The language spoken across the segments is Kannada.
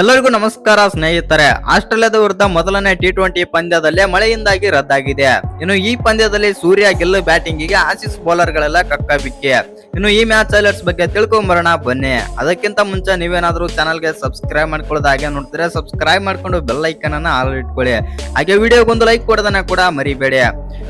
ಎಲ್ಲರಿಗೂ ನಮಸ್ಕಾರ ಸ್ನೇಹಿತರೆ. ಆಸ್ಟ್ರೇಲಿಯಾದ ವಿರುದ್ಧ ಮೊದಲನೇ ಟಿ ಟ್ವೆಂಟಿ ಪಂದ್ಯದಲ್ಲೇ ಮಳೆಯಿಂದಾಗಿ ರದ್ದಾಗಿದೆ. ಇನ್ನು ಈ ಪಂದ್ಯದಲ್ಲಿ ಸೂರ್ಯ ಗೆಲ್ಲು ಬ್ಯಾಟಿಂಗಿಗೆ ಆಸಿಸ್ ಬೌಲರ್ ಗಳೆಲ್ಲ ಕಕ್ಕಬಿಕ್ಕಿ. ಇನ್ನು ಈ ಮ್ಯಾಚ್ ಹೈಲೈಟ್ಸ್ ಬಗ್ಗೆ ತಿಳ್ಕೊಂಬರೋಣ ಬನ್ನಿ. ಅದಕ್ಕಿಂತ ಮುಂಚೆ ನೀವೇನಾದ್ರೂ ಚಾನಲ್ಗೆ ಸಬ್ಸ್ಕ್ರೈಬ್ ಮಾಡ್ಕೊಳ್ಳೋದು ಹಾಗೆ ನೋಡಿದ್ರೆ ಸಬ್ಸ್ಕ್ರೈಬ್ ಮಾಡ್ಕೊಂಡು ಬೆಲ್ ಐಕನ್ ಅನ್ನ ಆಲ್ ಇಟ್ಕೊಳ್ಳಿ. ಹಾಗೆ ವಿಡಿಯೋಗೊಂದು ಲೈಕ್ ಕೊಡೋದನ್ನ ಕೂಡ ಮರಿಬೇಡಿ.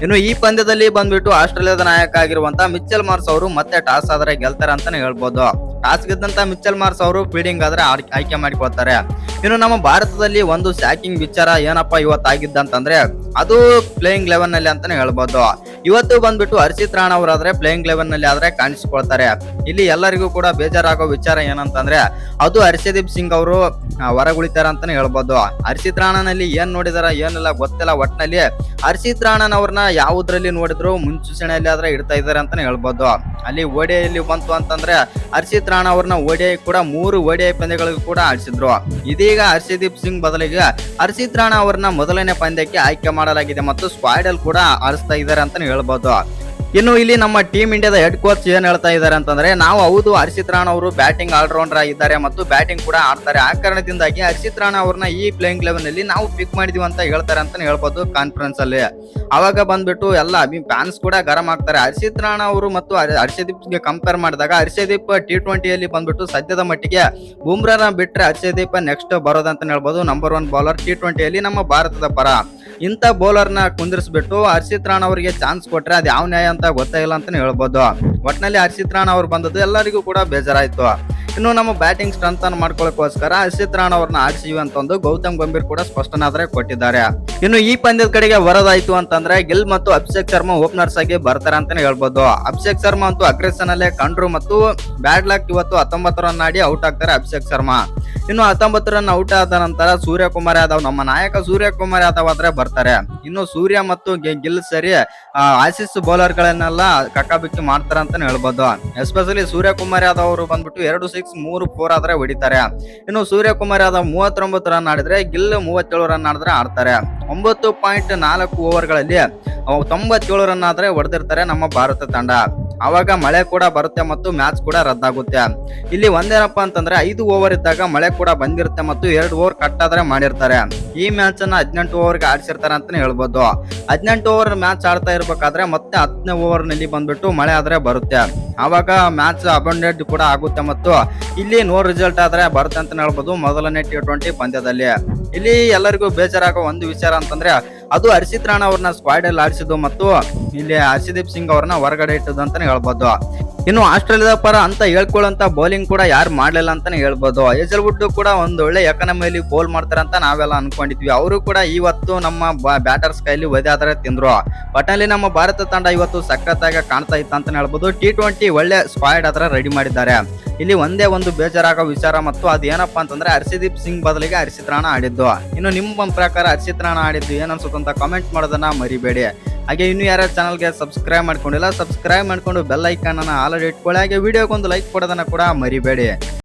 ಇನ್ನು ಈ ಪಂದ್ಯದಲ್ಲಿ ಬಂದ್ಬಿಟ್ಟು ಆಸ್ಟ್ರೇಲಿಯಾದ ನಾಯಕ ಆಗಿರುವಂತ ಮಿಚ್ಚಲ್ ಮಾರ್ಸ್ ಅವರು ಮತ್ತೆ ಟಾಸ್ ಆದ್ರೆ ಗೆಲ್ತಾರೆ ಅಂತಾನೆ ಹೇಳ್ಬೋದು. ಟಾಸ್ ಗೆದ್ದಂತ ಮಿಚ್ಚಲ್ ಮಾರ್ಸ್ ಅವರು ಫೀಲ್ಡಿಂಗ್ ಆದ್ರೆ ಆಯ್ಕೆ ಮಾಡಿಕೊಳ್ತಾರೆ. ಇನ್ನು ನಮ್ಮ ಭಾರತದಲ್ಲಿ ಒಂದು ಸ್ಯಾಕಿಂಗ್ ವಿಚಾರ ಏನಪ್ಪಾ ಇವತ್ತಾಗಿದ್ದಂತಂದ್ರೆ ಅದು ಪ್ಲೇಯಿಂಗ್ ಲೆವೆನ್ನಲ್ಲಿ ಅಂತಾನೆ ಹೇಳ್ಬೋದು. ಇವತ್ತು ಬಂದ್ಬಿಟ್ಟು ಹರ್ಷಿತ್ ರಾಣಾ ಅವರಾದ್ರೆ ಪ್ಲೇಯಿಂಗ್ ಲೆವೆನ್ನಲ್ಲಿ ಆದ್ರೆ ಕಾಣಿಸಿಕೊಳ್ತಾರೆ. ಇಲ್ಲಿ ಎಲ್ಲರಿಗೂ ಕೂಡ ಬೇಜಾರಾಗೋ ವಿಚಾರ ಏನಂತಂದ್ರೆ, ಅದು ಹರ್ಷದೀಪ್ ಸಿಂಗ್ ಅವರು ಹೊರಗುಳಿತಾರ ಅಂತಾನೆ ಹೇಳ್ಬೋದು. ಹರ್ಷಿತ್ ರಾಣನಲ್ಲಿ ಏನ್ ನೋಡಿದಾರ, ಏನೆಲ್ಲ, ಗೊತ್ತಿಲ್ಲ, ಒಟ್ನಲ್ಲಿ ಹರ್ಷಿತ್ ರಾಣನ್ ಅವ್ರನ್ನ ಯಾವುದ್ರಲ್ಲಿ ನೋಡಿದ್ರು ಮುನ್ಸೂಚನೆಯಲ್ಲಿ ಆದ್ರೆ ಇಡ್ತಾ ಇದಾರೆ ಅಂತಾನೆ ಹೇಳ್ಬೋದು. ಅಲ್ಲಿ ಓಡಿಯಲ್ಲಿ ಬಂತು ಅಂತಂದ್ರೆ, ಹರ್ಷಿತ್ ರಾಣ ಅವ್ರನ್ನ ಓಡಿಐ ಕೂಡ ಮೂರು ಓಡಿಐ ಪಂದ್ಯಗಳಿಗೂ ಕೂಡ ಆಡಿಸಿದ್ರು. ಇದೀಗ ಹರ್ಷದೀಪ್ ಸಿಂಗ್ ಬದಲಿಗೆ ಹರ್ಷಿತ್ ರಾಣ ಅವ್ರನ್ನ ಮೊದಲನೇ ಪಂದ್ಯಕ್ಕೆ ಆಯ್ಕೆ ಮಾಡಲಾಗಿದೆ ಮತ್ತು ಸ್ಕ್ವಾಡ್ ಅಲ್ಲಿ ಕೂಡ ಆಡಿಸ್ತಾ ಇದ್ದಾರೆ ಅಂತಾನೆ ಹೇಳ್ಬೋದು. ಇನ್ನು ಇಲ್ಲಿ ನಮ್ಮ ಟೀಮ್ ಇಂಡಿಯಾದ ಹೆಡ್ ಕೋಚ್ ಏನ್ ಹೇಳ್ತಾ ಇದ್ದಾರೆ ಅಂತಂದ್ರೆ, ನಾವು ಹೌದು, ಹರ್ಷಿತ್ ರಾಣ ಅವರು ಬ್ಯಾಟಿಂಗ್ ಆಲ್ರೌಂಡರ್ ಆಗಿದ್ದಾರೆ ಮತ್ತು ಬ್ಯಾಟಿಂಗ್ ಕೂಡ ಆಡ್ತಾರೆ. ಆ ಕಾರಣದಿಂದಾಗಿ ಹರ್ಷಿತ್ ರಾಣ ಅವ್ರನ್ನ ಈ ಪ್ಲೇಯಿಂಗ್ ಲೆವೆನ್ ಅಲ್ಲಿ ನಾವು ಪಿಕ್ ಮಾಡಿದೀವಿ ಅಂತ ಹೇಳ್ತಾರೆ ಅಂತಾನೆ ಹೇಳ್ಬೋದು ಕಾನ್ಫರೆನ್ಸ್ ಅಲ್ಲಿ. ಅವಾಗ ಬಂದ್ಬಿಟ್ಟು ಎಲ್ಲ ಫ್ಯಾನ್ಸ್ ಕೂಡ ಗರಂ ಆಗ್ತಾರೆ. ಹರ್ಷಿತ್ ರಾಣ ಅವರು ಮತ್ತು ಹರ್- ಹರ್ಷದೀಪ್ಗೆ ಕಂಪೇರ್ ಮಾಡಿದಾಗ ಹರ್ಷದೀಪ್ ಟಿ ಟ್ವೆಂಟಿಯಲ್ಲಿ ಬಂದ್ಬಿಟ್ಟು ಸದ್ಯದ ಮಟ್ಟಿಗೆ ಬುಮ್ರಾನ ಬಿಟ್ರೆ ಹರ್ಷದೀಪ್ ನೆಕ್ಸ್ಟ್ ಬರೋದಂತ ಹೇಳ್ಬೋದು. ನಂಬರ್ ಒನ್ ಬೌಲರ್ ಟಿ ಟ್ವೆಂಟಿಯಲ್ಲಿ ನಮ್ಮ ಭಾರತದ ಪರ. ಇಂಥ ಬೌಲರ್ನ ಕುಂದಿರಿಸ್ಬಿಟ್ಟು ಹರ್ಷಿತ್ ರಾಣ್ ಅವರಿಗೆ ಚಾನ್ಸ್ ಕೊಟ್ರೆ ಅದು ಯಾವ ನ್ಯಾಯ ಅಂತ ಗೊತ್ತಾಗಿಲ್ಲ ಅಂತಾನೆ ಹೇಳ್ಬೋದು. ಒಟ್ನಲ್ಲಿ ಹರ್ಷಿತ್ ರಾಣ್ ಅವ್ರು ಬಂದದ್ದು ಎಲ್ಲರಿಗೂ ಕೂಡ ಬೇಜಾರಾಯ್ತು. ಇನ್ನು ನಮ್ಮ ಬ್ಯಾಟಿಂಗ್ ಸ್ಟ್ರೆಂತ್ ಅನ್ನು ಮಾಡ್ಕೊಳ್ಳೋಕೋಸ್ಕರ ಹರ್ಷಿತ್ ರಾಣ್ ಅವ್ರನ್ನ ಆಡಿಸಿವಿ ಅಂತ ಒಂದು ಗೌತಮ್ ಗಂಭೀರ್ ಕೂಡ ಸ್ಪಷ್ಟನಾದ್ರೆ ಕೊಟ್ಟಿದ್ದಾರೆ. ಇನ್ನು ಈ ಪಂದ್ಯದ ಕಡೆಗೆ ವರದಾಯ್ತು ಅಂತಂದ್ರೆ ಗಿಲ್ ಮತ್ತು ಅಭಿಷೇಕ್ ಶರ್ಮಾ ಓಪನರ್ಸ್ ಆಗಿ ಬರ್ತಾರೆ ಅಂತಾನೆ ಹೇಳ್ಬೋದು. ಅಭಿಷೇಕ್ ಶರ್ಮಾ ಅಂತೂ ಅಗ್ರೆಸನ್ ಅಲ್ಲೇ ಕಂಡ್ರು ಮತ್ತು ಬ್ಯಾಡ್ ಲಕ್ ಇವತ್ತು ಹತ್ತೊಂಬತ್ತು ರನ್ ಆಡಿ ಔಟ್ ಆಗ್ತಾರೆ ಅಭಿಷೇಕ್ ಶರ್ಮಾ. ಇನ್ನು ಹತ್ತೊಂಬತ್ತು ರನ್ ಔಟ್ ಆದ ನಂತರ ಸೂರ್ಯಕುಮಾರ್ ಯಾದವ್ ನಮ್ಮ ನಾಯಕ ಸೂರ್ಯಕುಮಾರ್ ಯಾದವ್ ಆದ್ರೆ ಬರ್ತಾರೆ. ಇನ್ನು ಸೂರ್ಯ ಮತ್ತು ಗಿಲ್ ಸರಿ ಆಸೀಸ್ ಬೌಲರ್ ಗಳನ್ನೆಲ್ಲ ಕಕ್ಕಾಬಿಕ್ಕಿ ಮಾಡ್ತಾರೆ ಅಂತ ಹೇಳ್ಬೋದು. ಎಸ್ಪೆಷಲಿ ಸೂರ್ಯಕುಮಾರ್ ಯಾದವ್ ಅವರು ಬಂದ್ಬಿಟ್ಟು ಎರಡು ಸಿಕ್ಸ್ ಮೂರು ಫೋರ್ ಆದ್ರೆ ಹೊಡಿತಾರೆ. ಇನ್ನು ಸೂರ್ಯಕುಮಾರ್ ಯಾದವ್ ಮೂವತ್ತೊಂಬತ್ತು ರನ್ ಆಡಿದ್ರೆ, ಗಿಲ್ ಮೂವತ್ತೇಳು ರನ್ ಆಡಿದ್ರೆ ಆಡ್ತಾರೆ. ಒಂಬತ್ತು ಪಾಯಿಂಟ್ ನಾಲ್ಕು ಓವರ್ಗಳಲ್ಲಿ ತೊಂಬತ್ತೇಳು ರನ್ ಆದ್ರೆ ಹೊಡೆದಿರ್ತಾರೆ ನಮ್ಮ ಭಾರತ ತಂಡ. ಅವಾಗ ಮಳೆ ಕೂಡ ಬರುತ್ತೆ ಮತ್ತು ಮ್ಯಾಚ್ ಕೂಡ ರದ್ದಾಗುತ್ತೆ. ಇಲ್ಲಿ ಒಂದೇನಪ್ಪ ಅಂತಂದ್ರೆ ಐದು ಓವರ್ ಇದ್ದಾಗ ಮಳೆ ಕೂಡ ಬಂದಿರುತ್ತೆ ಮತ್ತು ಎರಡು ಓವರ್ ಕಟ್ ಆದ್ರೆ ಮಾಡಿರ್ತಾರೆ. ಈ ಮ್ಯಾಚ್ ಅನ್ನ ಹದಿನೆಂಟು ಓವರ್ಗೆ ಆಡಿಸಿರ್ತಾರೆ ಅಂತಾನೆ ಹೇಳ್ಬೋದು. ಹದಿನೆಂಟು ಓವರ್ ಮ್ಯಾಚ್ ಆಡ್ತಾ ಇರ್ಬೇಕಾದ್ರೆ ಮತ್ತೆ ಹತ್ತನೇ ಓವರ್ನಲ್ಲಿ ಬಂದ್ಬಿಟ್ಟು ಮಳೆ ಆದ್ರೆ ಬರುತ್ತೆ. ಆವಾಗ ಮ್ಯಾಚ್ ಅಬಂಡೆಡ್ ಕೂಡ ಆಗುತ್ತೆ ಮತ್ತು ಇಲ್ಲಿ ನೋ ರಿಸಲ್ಟ್ ಆದ್ರೆ ಬರುತ್ತೆ ಅಂತ ಹೇಳ್ಬೋದು ಮೊದಲನೇ ಟಿ ಟ್ವೆಂಟಿ ಪಂದ್ಯದಲ್ಲಿ. ಇಲ್ಲಿ ಎಲ್ಲರಿಗೂ ಬೇಜಾರಾಗೋ ಒಂದು ವಿಚಾರ ಅಂತಂದ್ರೆ ಅದು ಹರ್ಷಿತ್ ರಾಣ ಅವ್ರನ್ನ ಸ್ಕ್ವಾಡ್ ಅಲ್ಲಿ ಆಡಿಸಿದ್ದು ಮತ್ತು ಇಲ್ಲಿ ಹರ್ಷದೀಪ್ ಸಿಂಗ್ ಅವ್ರನ್ನ ಹೊರಗಡೆ ಇಟ್ಟದ್ದು ಅಂತಾನೆ ಹೇಳ್ಬೋದು. ಇನ್ನು ಆಸ್ಟ್ರೇಲಿಯಾದ ಪರ ಅಂತ ಹೇಳ್ಕೊಳ್ಳೋಂತ ಬೌಲಿಂಗ್ ಕೂಡ ಯಾರು ಮಾಡಲಿಲ್ಲ ಅಂತಾನೆ ಹೇಳ್ಬೋದು. ಏಜಲ್ ವುಡ್ ಕೂಡ ಒಂದ್ ಒಳ್ಳೆ ಎಕನಮಿಯಲ್ಲಿ ಬೌಲ್ ಮಾಡ್ತಾರೆ ಅಂತ ನಾವೆಲ್ಲ ಅನ್ಕೊಂಡಿದ್ವಿ. ಅವರು ಕೂಡ ಇವತ್ತು ನಮ್ಮ ಬ್ಯಾಟರ್ಸ್ ಕೈಲಿ ಒದೆ ತಿಂದ್ರು. ಒಟ್ಟಿನಲ್ಲಿ ನಮ್ಮ ಭಾರತ ತಂಡ ಇವತ್ತು ಸಖತ್ತಾಗಿ ಕಾಣ್ತಾ ಇತ್ತು ಅಂತಾನೆ ಹೇಳ್ಬೋದು. ಟಿ ಒಳ್ಳೆ ಸ್ಕ್ವಾಡ್ ಹತ್ರ ರೆಡಿ ಮಾಡಿದ್ದಾರೆ. ಇಲ್ಲಿ ಒಂದೇ ಒಂದು ಬೇಜಾರಾಗೋ ವಿಚಾರ ಮತ್ತು ಅದೇನಪ್ಪ ಅಂತಂದ್ರೆ ಹರ್ಷದೀಪ್ ಸಿಂಗ್ ಬದಲಿಗೆ ಹರ್ಷಿತ್ ರಾಣ ಆಡಿದ್ದು. ಇನ್ನು ನಿಮ್ಮ ಪ್ರಕಾರ ಹರ್ಷಿತ್ ರಾಣ ಆಡಿದ್ದು ಏನನ್ಸುತ್ತ ಅಂತ ಕಾಮೆಂಟ್ ಮಾಡೋದನ್ನ ಮರಿಬೇಡಿ. ಹಾಗೆ ಇನ್ನು ಯಾರ ಚಾನಲ್ಗೆ ಸಬ್ಸ್ಕ್ರೈಬ್ ಮಾಡ್ಕೊಂಡಿಲ್ಲ ಸಬ್ಸ್ಕ್ರೈಬ್ ಮಾಡ್ಕೊಂಡು ಬೆಲ್ ಐಕಾನ್ ಅನ್ನ ಆಲ್ರೆಡಿ ಇಟ್ಕೊಳ್ಳಿ. ಹಾಗೆ ವಿಡಿಯೋಗೊಂದು ಲೈಕ್ ಕೊಡೋದನ್ನ ಕೂಡ ಮರಿಬೇಡಿ.